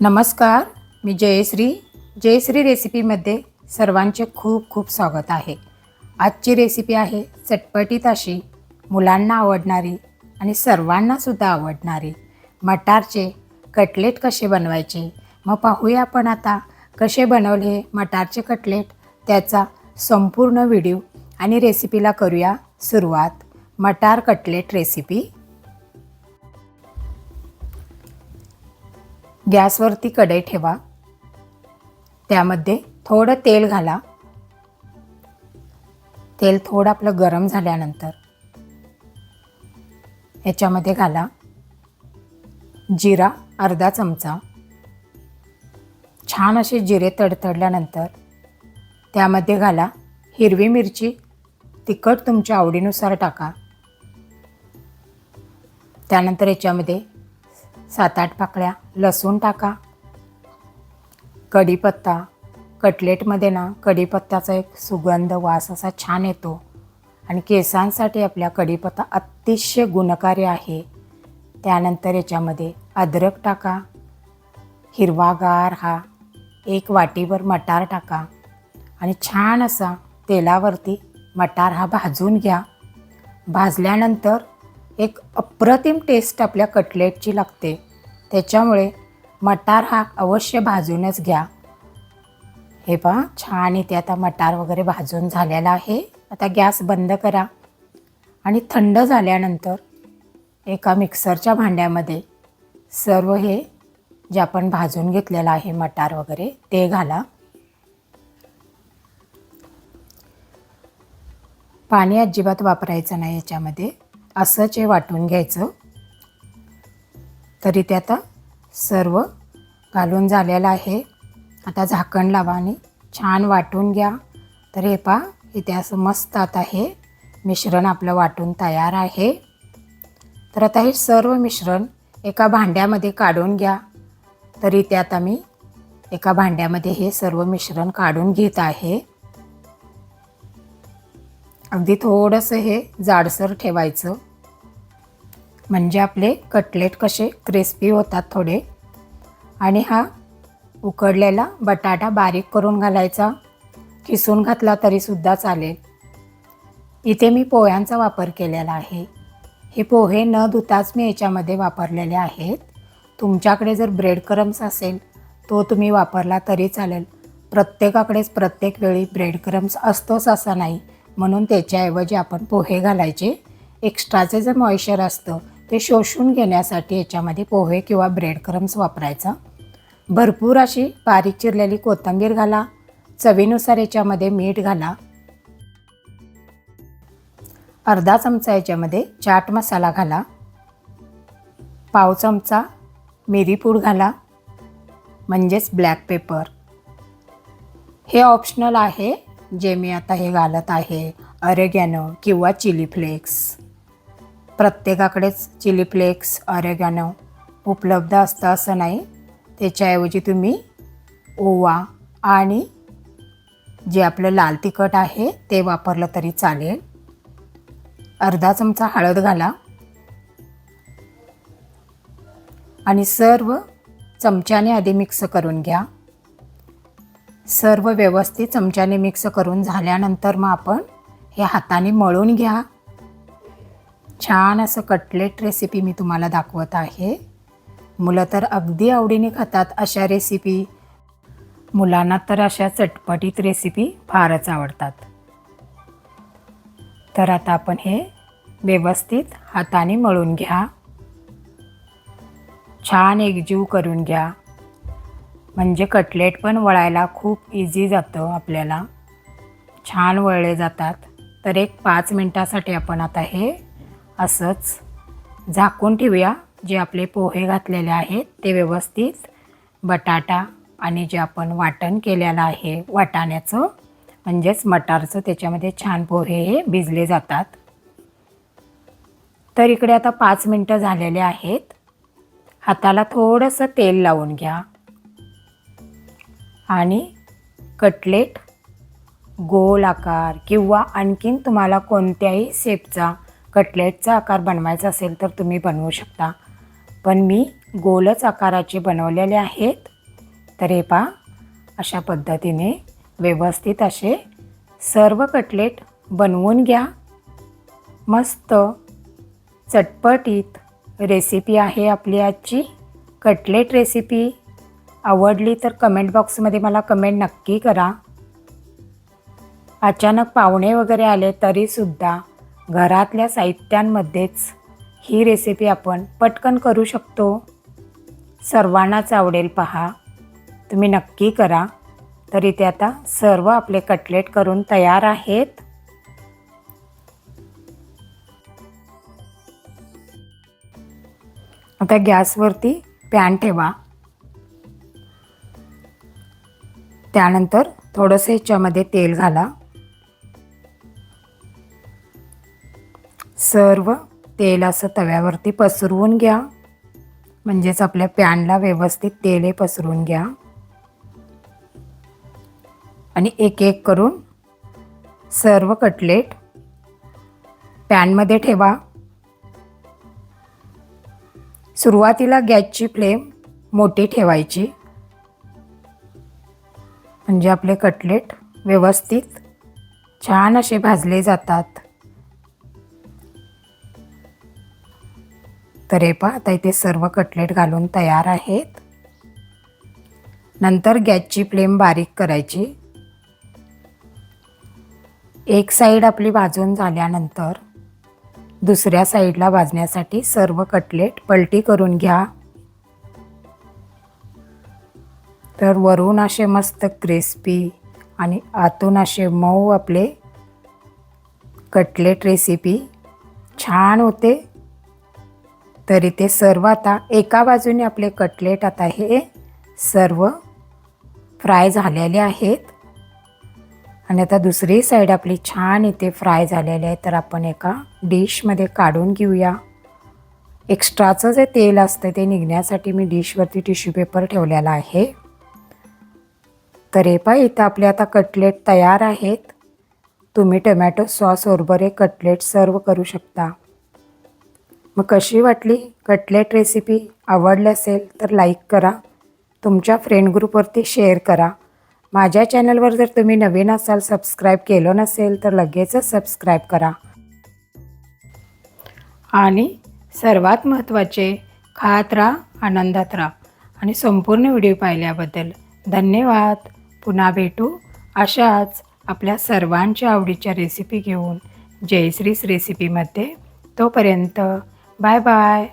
नमस्कार मी जयश्री. जयश्री रेसिपीमध्ये सर्वांचे खूप खूप स्वागत आहे. आजची रेसिपी आहे चटपटीत अशी मुलांना आवडणारी आणि सर्वांनासुद्धा आवडणारी. मटारचे कटलेट कसे बनवायचे? मग पाहूया आपण आता कसे बनवले मटारचे कटलेट. त्याचा संपूर्ण व्हिडिओ आणि रेसिपीला करूया सुरुवात. मटार कटलेट रेसिपी गॅसवरती कढई ठेवा. त्यामध्ये थोडं तेल घाला. तेल थोडं आपलं गरम झाल्यानंतर याच्यामध्ये घाला. जिरा अर्धा चमचा. छान असे जिरे तडतडल्यानंतर त्यामध्ये घाला हिरवी मिरची. तिखट तुमच्या आवडीनुसार टाका. त्यानंतर याच्यामध्ये सात आठ पाकळ्या लसूण टाका. कढीपत्ता कटलेटमध्ये ना कढीपत्त्याचा एक सुगंध वास असा छान येतो. आणि केसांसाठी आपल्या कढीपत्ता अतिशय गुणकारी आहे. त्यानंतर याच्यामध्ये अद्रक टाका. हिरवागार हा एक वाटीवर मटार टाका. आणि छान असा तेलावरती मटार हा भाजून घ्या. भाजल्यानंतर एक अप्रतिम टेस्ट आपल्या कटलेटची लागते. त्याच्यामुळे मटार हा अवश्य भाजूनच घ्या. हे पहा छान इथे आता मटार वगैरे भाजून झालेला आहे. आता गॅस बंद करा. आणि थंड झाल्यानंतर एका मिक्सरच्या भांड्यामध्ये सर्व हे जे आपण भाजून घेतलेलं आहे मटार वगैरे ते घाला. पाणी अजिबात वापरायचं नाही याच्यामध्ये. असंच हे वाटून घ्यायचं. तरी ते आता सर्व घालून झालेलं आहे. आता झाकण लावा आणि छान वाटून घ्या. तर हे पहा इथे असं मस्त आता हे मिश्रण आपलं वाटून तयार आहे. तर आता हे सर्व मिश्रण एका भांड्यामध्ये काढून घ्या. तरी ते आता मी एका भांड्यामध्ये हे सर्व मिश्रण काढून घेत आहे. अगदी थोडंसं हे जाडसर ठेवायचं. म्हणजे आपले कटलेट कसे क्रिस्पी होतात थोडे. आणि हा उकडलेला बटाटा बारीक करून घालायचा. किसून घातला तरीसुद्धा चालेल. इथे मी पोह्यांचा वापर केलेला आहे. हे पोहे न धुताच मी याच्यामध्ये वापरलेले आहेत. तुमच्याकडे जर ब्रेड क्रम्स असेल तो तुम्ही वापरला तरी चालेल. प्रत्येकाकडेच प्रत्येक वेळी ब्रेड क्रम्स असतोच असा नाही. म्हणून त्याच्याऐवजी आपण पोहे घालायचे. एक्स्ट्राचे जे मॉइश्चर असतं ते शोषून घेण्यासाठी याच्यामध्ये पोहे किंवा ब्रेड क्रम्स वापरायचा. भरपूर अशी बारीक चिरलेली कोथिंबीर घाला. चवीनुसार याच्यामध्ये मीठ घाला. अर्धा चमचा याच्यामध्ये चाट मसाला घाला. पाव चमचा मिरीपूड घाला म्हणजेच ब्लॅक पेपर हे ऑप्शनल आहे. जे मी आता हे घालत आहे अरेगॅनो किंवा चिली फ्लेक्स प्रत्येकाकडेच चिली फ्लेक्स अरेगॅनो उपलब्ध असतं असं नाही. त्याच्याऐवजी तुम्ही ओवा आणि जे आपलं लाल तिखट आहे ते वापरलं तरी चालेल. अर्धा चमचा हळद घाला. आणि सर्व चमच्याने आधी मिक्स करून घ्या. सर्व व्यवस्थित चमच्याने मिक्स करून झाल्यानंतर मग आपण हे हाताने मळून घ्या. छान असं कटलेट रेसिपी मी तुम्हाला दाखवत आहे. मुलं तर अगदी आवडीने खातात अशा रेसिपी मुलांना तर अशा चटपटीत रेसिपी फारच आवडतात. तर आता आपण हे व्यवस्थित हाताने मळून घ्या. छान एकजीव करून घ्या. म्हणजे कटलेट पण वळायला खूप इझी जातं आपल्याला. छान वळले जातात. तर एक पाच मिनटासाठी आपण आता हे असंच झाकून ठेवूया. जे आपले पोहे घातलेले आहेत ते व्यवस्थित बटाटा आणि जे आपण वाटण केलेलं आहे वाटाण्याचं म्हणजेच मटारचं त्याच्यामध्ये छान पोहे हे भिजले जातात. तर इकडे आता पाच मिनटं झालेले आहेत. हाताला थोडंसं तेल लावून घ्या. आणि कटलेट गोल आकार किंवा आणखीन तुम्हाला कोणत्याही शेपचा कटलेटचा आकार बनवायचा असेल तर तुम्ही बनवू शकता. पण मी गोलच आकाराचे बनवलेले आहेत. तर हे पहा अशा पद्धतीने व्यवस्थित असे सर्व कटलेट बनवून घ्या. मस्त चटपटीत रेसिपी आहे आपली आजची कटलेट रेसिपी आवडली तर कमेंट बॉक्समध्ये मला कमेंट नक्की करा. अचानक पाहुणे वगैरे आले तरीसुद्धा घरातल्या साहित्यांमध्येच ही रेसिपी आपण पटकन करू शकतो. सर्वांनाच आवडेल पहा. तुम्ही नक्की करा. तर इथे आता सर्व आपले कटलेट करून तयार आहेत. आता गॅसवरती पॅन ठेवा. त्यानंतर थोडंसं ह्याच्यामध्ये तेल घाला. सर्व तेल असं तव्यावरती पसरवून घ्या. म्हणजेच आपल्या पॅनला व्यवस्थित तेल हे पसरवून घ्या. आणि एक एक करून सर्व कटलेट पॅनमध्ये ठेवा. सुरुवातीला गॅसची फ्लेम मोठी ठेवायची. म्हणजे आपले कटलेट व्यवस्थित छान असे भाजले जातात. तर हे पहा आता इथे सर्व कटलेट घालून तयार आहेत. नंतर गॅसची फ्लेम बारीक करायची. एक साईड आपली भाजून झाल्यानंतर दुसऱ्या साईडला भाजण्यासाठी सर्व कटलेट पलटी करून घ्या. तर वरून असे मस्त क्रिस्पी आणि आतून असे मऊ आपले कटलेट रेसिपी छान होते. तरी ते सर्व आता एका बाजूने आपले कटलेट आता हे सर्व फ्राय झालेले आहेत. आणि आता दुसरी साईड आपली छान इथे फ्राय झालेली आहे तर आपण एका डिशमध्ये काढून घेऊया. एक्स्ट्राचं जे तेल असतं ते निघण्यासाठी मी डिशवरती टिश्यू पेपर ठेवलेला आहे. तर हे पहा इथं आपले आता कटलेट तयार आहेत. तुम्ही टोमॅटो सॉसबरोबर हे कटलेट सर्व करू शकता. मग कशी वाटली कटलेट रेसिपी? आवडली असेल तर लाईक करा. तुमच्या फ्रेंड ग्रुपवरती शेअर करा. माझ्या चॅनलवर जर तुम्ही नवीन असाल सबस्क्राईब केलं नसेल तर लगेचच सबस्क्राईब करा. आणि सर्वात महत्त्वाचे खात राहा आनंदात राहा. आणि संपूर्ण व्हिडिओ पाहिल्याबद्दल धन्यवाद. पुन्हा भेटू. अशाच आपल्या सर्वांच्या आवडीच्या रेसिपी घेऊन जयश्रीस रेसिपीमध्ये तोपर्यंत बाय बाय